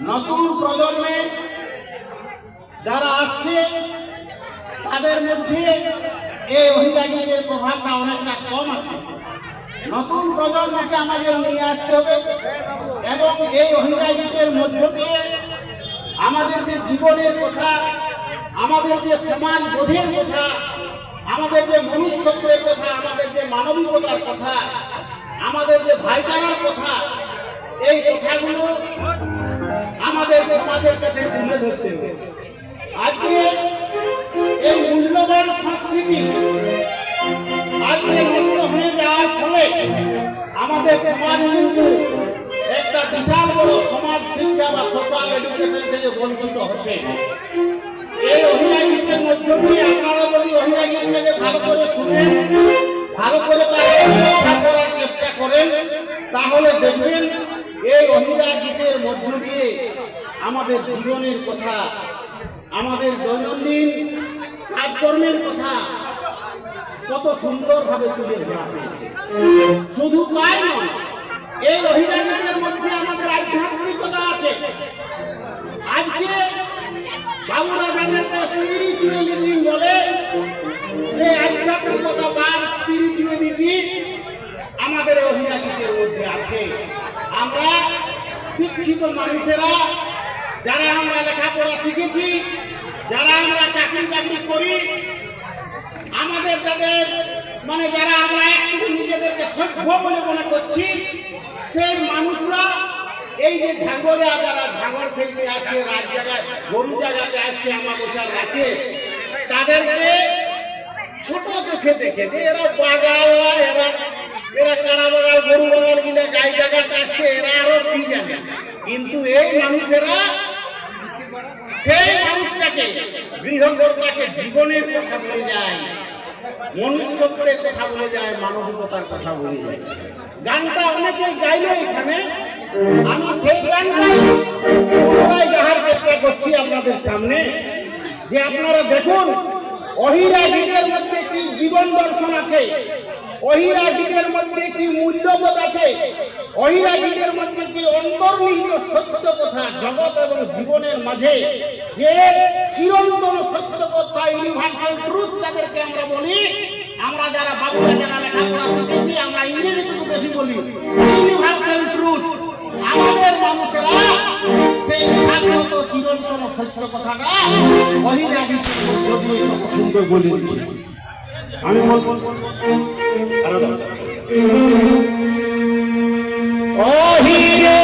নতুন প্রজন্মে যারা আসছে, তাদের মধ্যে এই অহিরাগীদের প্রভাবটা অনেকটা কম আছে। নতুন প্রজন্মকে আমাদের নিয়ে আসতে হবে এবং এই অহিরাগীদের মধ্য দিয়ে আমাদের যে জীবনের কথা, আমাদের যে সমাজ বোধের কথা, আমাদের যে মনুষ্যত্বের কথা, আমাদের যে মানবিকতার কথা, আমাদের যে ভাইচারার কথা, এই কথাগুলো আমাদের সমাজের কাছে তুলে ধরতে হবে। আজকে এই মূল্যবান সংস্কৃতি আজকে নষ্ট হয়ে যাওয়ার ফলে আমাদের সমাজ কিন্তু একটা বিশাল বড় সমাজ শিক্ষা বা সোশ্যাল এডুকেশন থেকে বঞ্চিত হচ্ছে। এই অভিনয়গীতের মধ্য দিয়ে আপনারা যদি অভিনয়গীতটাকে ভালো করে শুনেন, ভালো করে তাকে করার চেষ্টা করেন, তাহলে দেখবেন এই অহিরা গীতের মধ্য দিয়ে আমাদের জীবনের কথা, আমাদের দৈনন্দিন কাজকর্মের কথা কত সুন্দরভাবে তুলে ধরা শুধু তাই নয়, এই অহিরাগীতের মধ্যে আমাদের আধ্যাত্মিকতা আছে। আজকে বাবুরা যাদেরকে স্পিরিচুয়ালিটি বলে সেই আধ্যাত্মিকতা বা স্পিরিচুয়ালিটি আমাদের অভিজাতিদের মধ্যে আছে। আমরা শিক্ষিত মানুষেরা যারা আমরা লেখাপড়া শিখেছি, যারা আমরা চাকরি বাকরি করি, আমাদের যাদের মানে যারা আমরা একটু নিজেদেরকে সভ্য বলে মনে করছি সেই মানুষরা এই যে ঝাঙ্গরা যারা ঝাঙ্গর খেলতে আসছে, রাত জায়গায় গরু জায়গাতে আসছে আমার বসার রাখে তাদেরকে ছোট দেখে দেখে যে এরা বাগাল এরা এরা কারা বাগাল গরু বাগাল কিনা গাই জায়গাতে আসছে, এরা আরও কি জানে? কিন্তু এই মানুষেরা সেই মানুষটাকে গৃহকর্তাকে জীবনের কথা বলে যায় মনুষ্যত্বের কথা বলে যায় মানবিকতার কথা বলে যায় গানটা অনেকেই গাইলো এখানে। আমি সেই গানটাই গাহার চেষ্টা করছি আপনাদের সামনে। যে আপনারা দেখুন, অহিরা গীতের মধ্যে কি জীবন দর্শন আছে? অহিরা গীতের মধ্যে কি মূল্যবোধ আছে? অহিরা মধ্যে কি অন্তর্নিহিত সত্য কথা জগৎ এবং জীবনের মাঝে যে চিরন্তন সত্য কথা ইউনিভার্সাল ট্রুথ যাদেরকে আমরা বলি, আমরা যারা বাবুরা যারা লেখাপড়া শিখেছি, আমরা ইংরেজিটুকু বেশি বলি ইউনিভার্সাল ট্রুথ আমাদের মানুষেরা সেই শাশ্বত চিরন্তন সত্য কথাটা অহিরা গীতের সুন্দর বলে আমি বলব। অহিরে।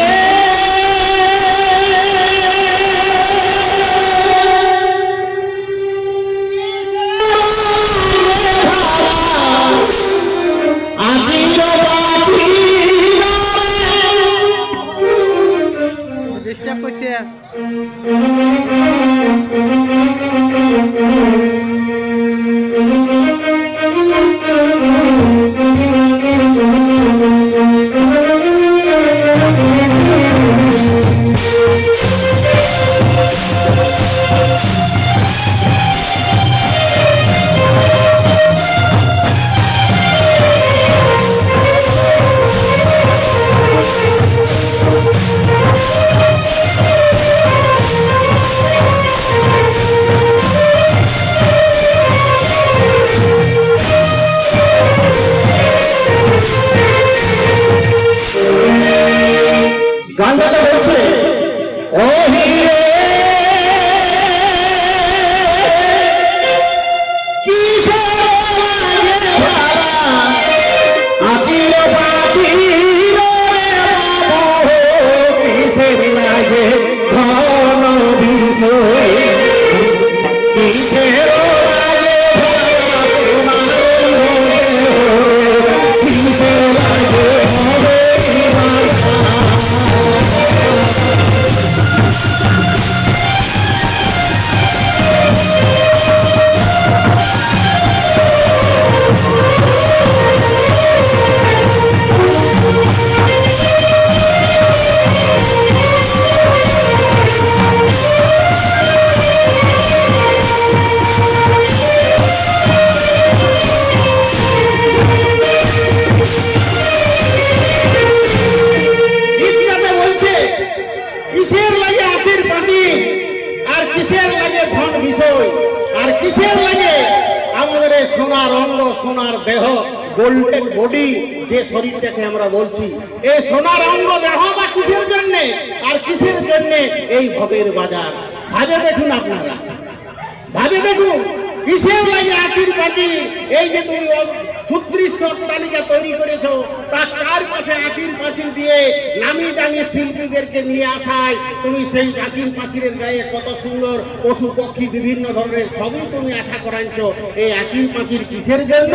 আজির বাজির ডিস্টার্ব কিসের লাগে ধন বিষয় আর কিসের লাগে? আমাদের এই সোনার অঙ্গ সোনার দেহ গোল্ডেন বডি যে শরীরটাকে আমরা বলছি, এই সোনার অঙ্গ দেহ বা কিসের জন্য? আর কিসের জন্য? এই ভবের বাজার। ভাবে দেখুন আপনারা। ভাবে দেখুন, কিসের লাগে আচির পাচির এই যে তুমি সুদৃশ্য তালিকা তৈরি করেছ। তার চারপাশে আচির পাচির দিয়ে নামি দামি শিল্পীদেরকে নিয়ে আসায় তুমি সেই আচির পাচিরের গায়ে কত সুন্দর পশু বিভিন্ন ধরনের ছবি তুমি আঠা করাইছো। এই আচির পাচির কিসের জন্য?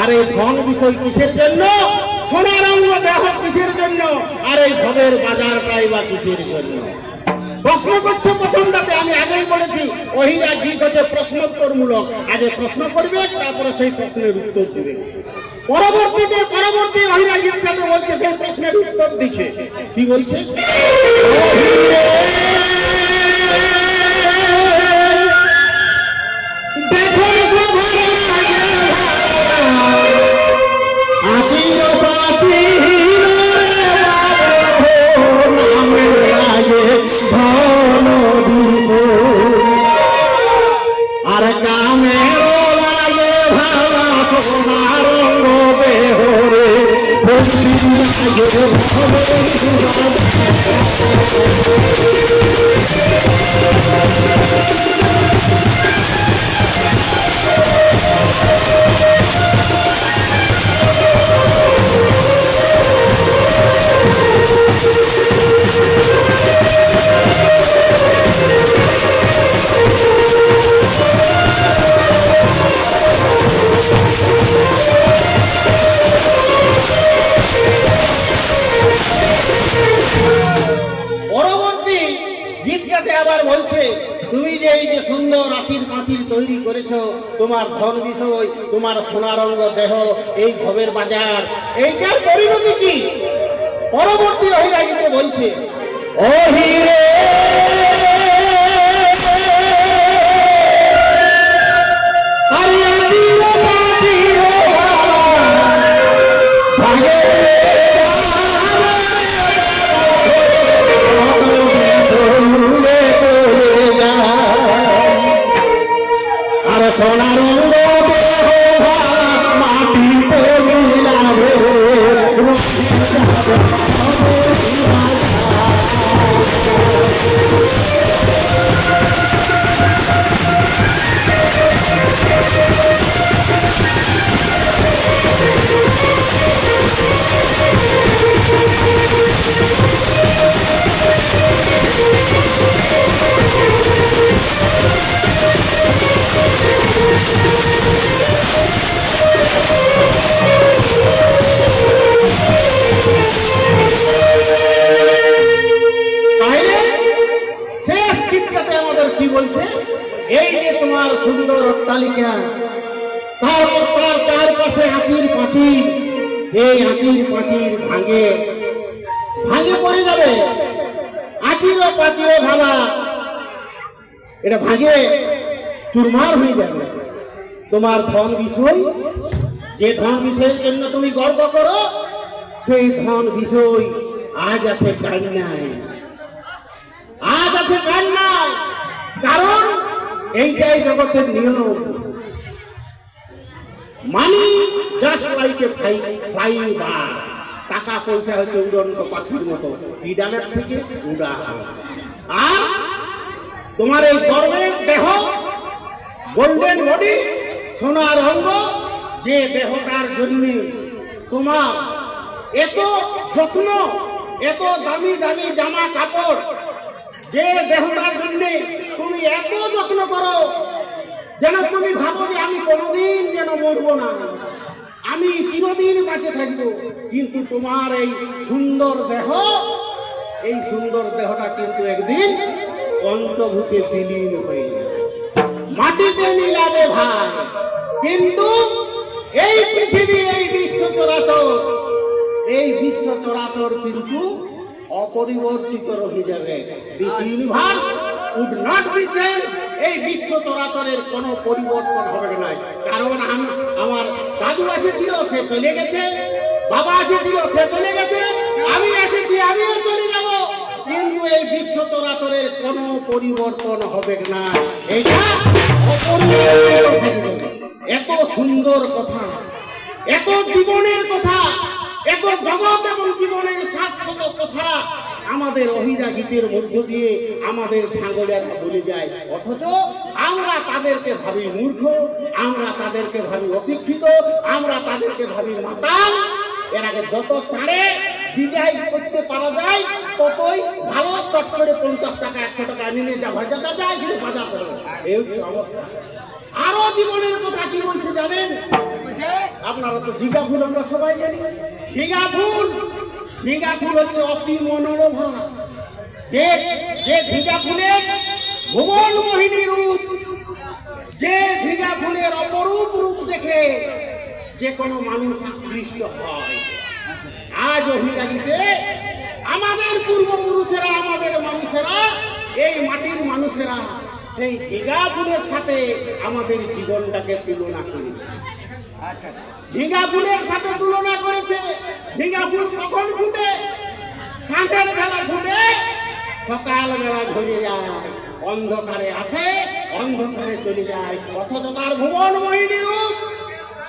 আর এই ধন বিষয় কিসের জন্য? সোনার অঙ্গ দেহ কিসের জন্য? আর এই ভবের বাজারটাই বা কিসের জন্য? প্রশ্ন করছে প্রথম দাতে, আমি আগেই বলেছি ওহিরা গীত হচ্ছে প্রশ্নোত্তর মূলক আগে প্রশ্ন করবে, তারপরে সেই প্রশ্নের উত্তর দেবে। পরবর্তীতে, পরবর্তী ওহিরা গীতটাতে বলছে, সেই প্রশ্নের উত্তর দিচ্ছে। কি বলছে? দেখুন তোমার সোনারঙ্গ দেহ এই ভবের বাজার এইটার পরিণতি কি? পরবর্তী অহিরা গীতে বলছে এই আচির পাচির ভাঙে ভাঙে পড়ে যাবে। আচির ও পাচিরে ভাবা এটা ভাঙে, চুরমার হয়ে যাবে। তোমার ধন বিষয়, যে ধন বিষয়ের জন্য তুমি গর্ব করো, সেই ধন বিষয় আজ আছে কান্নায়। আজ আছে কান্নায়। কারণ এইটাই জগতের নিয়ম। Money just like a fly flying bird টাকা পয়সা হচ্ছে উড়ন্ত পাখির মতো। বিড়ালের থেকে উড়া আর তোমার এই গর্বের দেহ, গোল্ডেন বডি, সোনার অঙ্গ, যে দেহটার জন্য তোমার এত যত্ন, এত দামি দামি জামা কাপড়, যে দেহটার জন্য তুমি এত যত্ন করো যেন তুমি ভাবো যে আমি কোনোদিন যেন মরবো না। আমি চিরদিন বাঁচে থাকব, কিন্তু তোমার এই সুন্দর দেহ, এই সুন্দর দেহটা কিন্তু একদিন পঞ্চভূতে বিলীন হয়ে মাটিতে মিলাবে ভাই, কিন্তু এই পৃথিবী, এই বিশ্ব চরাচর, এই বিশ্ব চরাচর কিন্তু অপরিবর্তিত রয়ে যাবে। This universe would not be change এই বিশ্ব চরাচরের কোনো পরিবর্তন হবে না কারণ আম- আমার দাদু এসেছিল, সে চলে গেছে। বাবা এসেছিল, সে চলে গেছে। আমি এসেছি, আমিও চলে যাব। কিন্তু এই বিশ্ব চরাচরের কোনো পরিবর্তন হবে না এটা এত সুন্দর কথা, এত জীবনের কথা, এত জগৎ এবং জীবনের শাশ্বত কথা আমাদের অহিরা গীতের মধ্য দিয়ে আমাদের ঝাঙ্গলেরা বলে যায় অথচ আমরা তাদেরকে ভাবি মূর্খ আমরা তাদেরকে ভাবি অশিক্ষিত আমরা তাদেরকে ভাবি মাতাল। এর আগে যত ছাড়ে বিদায় করতে পারা যায় ততই ভালো চট করে পঞ্চাশ টাকা একশো টাকা নিয়ে যা ভাজাতে যায় কিন্তু বাজাতে হবে এই হচ্ছে অবস্থা। আরও জীবনের কথা কি বলছে জানেন? আপনারা তো ঝিঙ্গা ফুল আমরা সবাই জানি। ঝিঙ্গা ফুল ঝিঙ্গা ফুল হচ্ছে অতি মনোরমা। যে যে ঝিঙ্গা ফুলের ভুবন মোহিনী রূপ, যে ঝিঙ্গা ফুলের অপরূপ রূপ দেখে যে কোনো মানুষ আকৃষ্ট হয়। আজ অহিদাগিতে আমাদের পূর্বপুরুষেরা, আমাদের মানুষেরা, এই মাটির মানুষেরা সেই ঝিঙ্গা ফুলের সাথে আমাদের জীবনটাকে তুলনা করেছে। ঝিঙ্গা ফুলের সাথে তুলনা করেছে। ঝিঙ্গা ফুল কখন ফুটে? সাঁঝের বেলা ফুটে। সকাল বেলা ধরে যায় অন্ধকারে আসে অন্ধকারে চলে যায়। অথচ তার ভুবন মোহিনী রূপ।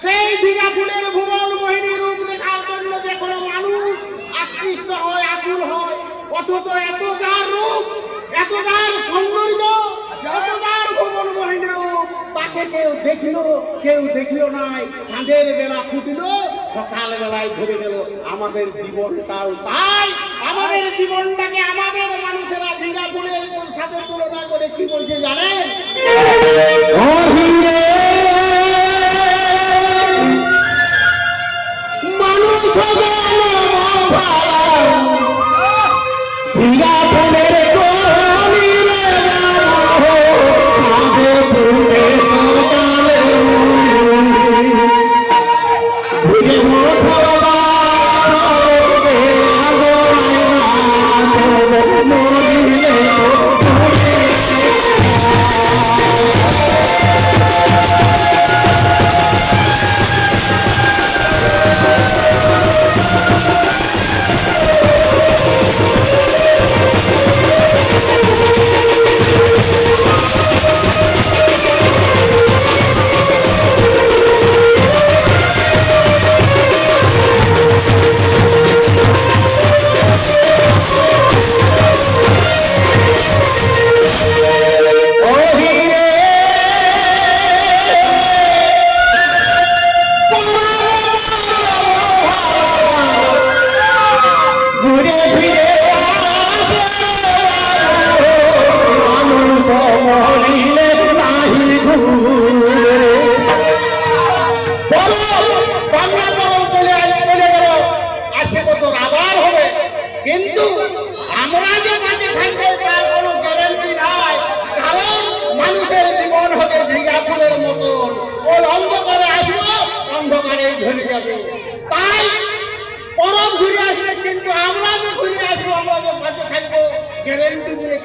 সেই ঝিঙ্গা ফুলের ভুবন মোহিনী রূপ দেখার জন্য যে কোনো মানুষ আকৃষ্ট হয় আকুল হয়। অথচ এত যার রূপ এত যার সৌন্দর্য এত যার ভুবন মোহিনী রূপ। তাকে কেউ দেখল কেউ দেখল নাই। সাঁঝের বেলা ফুটলো সকাল বেলায় ধরে গেল, আমাদের জীবনটাও তাই। আমাদের জীবনটাকে আমাদের মানুষেরা ঝিঙ্গা ফুলের সাথে তুলনা করে কি বলছে জানেন?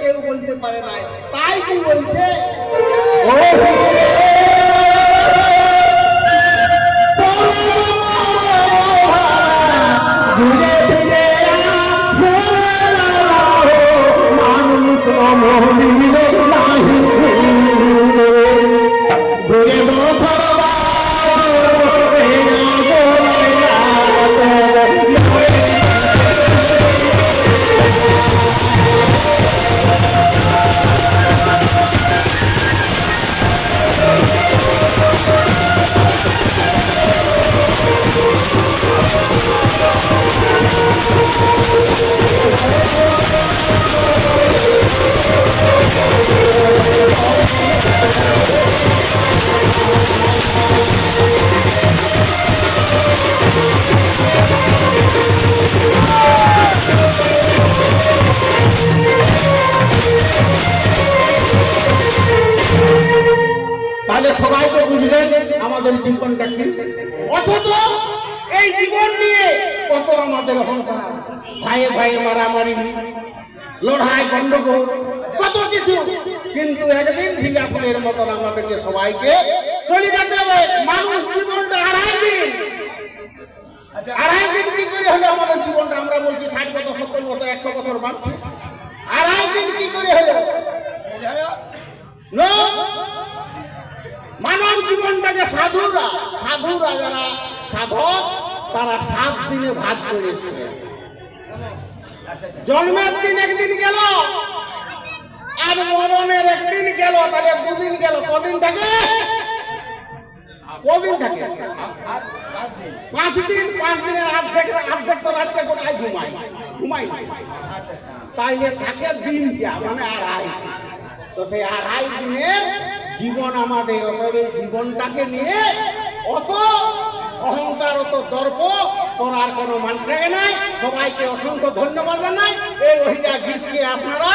কেউ বলতে পারে নাই। তাই কি বলছে? ও বুঝলেন আমাদের জীবনটা কি অথচ এই জীবন নিয়ে কত আমাদের অহংকার ভাইয়ে ভাইয়ে মারামারি লড়াই গন্ডগোল কত কিছু। কিন্তু একদিন ঝিঙ্গা ফুলের মতন আমাদেরকে সবাইকে চলে যেতে হবে। মানুষ জীবনটা আড়াই দিন। আড়াই দিন কি করে হলো আমাদের জীবনটা? আমরা বলছি ষাট বছর সত্তর বছর একশো বছর বাঁচছি। আড়াই দিন কি করে হলো! মানব জীবনটাকে সাধুরা সাধুরা যারা সাধক, তারা সাত দিনে ভাগ করেছে জন্মের দিন একদিন গেল, আর মরণের একদিন গেল তাহলে দুদিন গেল, কদিন থাকে কদিন থাকে পাঁচ দিন, পাঁচ দিনের অর্ধেক অর্ধেক তো রাত্রে কোথায় ঘুমাই ঘুমাই। তাইলে থাকে দিনটা মানে আড়াই। তো সেই আড়াই দিনের জীবন আমাদের অতএব জীবনটাকে নিয়ে অত অহংকার অত দর্প করার কোনো মান থাকে নাই। সবাইকে অসংখ্য ধন্যবাদ জানাই। এই ওহিটা গীতকে আপনারা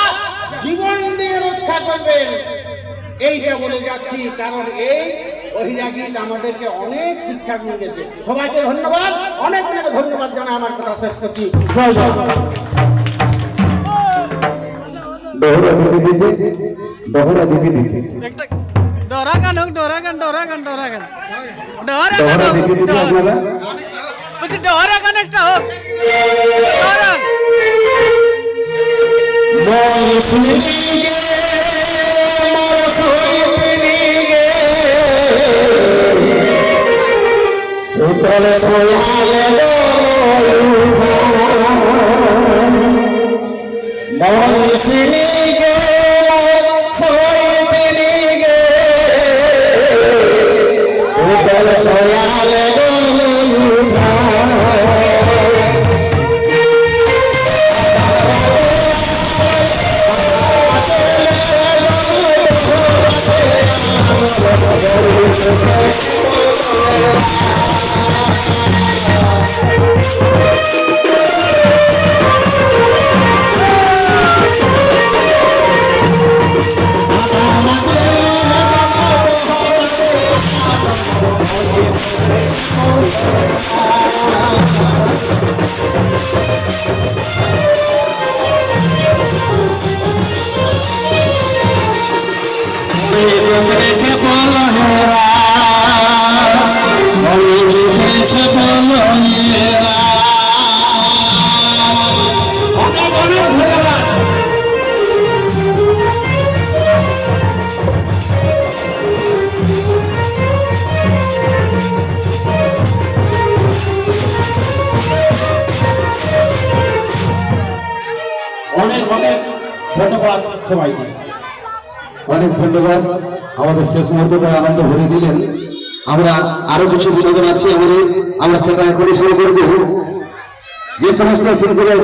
জীবন দিয়ে রক্ষা করবেন। এইটা বলে যাচ্ছি কারণ এই ওহিরা গীত আমাদেরকে অনেক শিক্ষা দিয়ে গেছে। সবাইকে ধন্যবাদ। অনেক অনেক ধন্যবাদ জানাই আমার কথা শেষ করছি। জয় জয়। ডহরা দিতে দিতে ডহরা দিতে। দিতে একটা ডরা গান হোক ডরা গান ডরা গান ডরা গান ডরা গান ডহরা হোক, দিতে দিতে ডরা- আপনারা বলছি ডরা গান একটা হোক ডরা সুতল সোয়ালে সবাইকে অনেক ধন্যবাদ। আমাদের শেষ মুহূর্তটা আনন্দ ভরে দিলেন। আমরা আরও কিছু বিনোদন আছে, আমরা সেটা এখনই শুরু করব। যে সমস্ত শিল্পীরা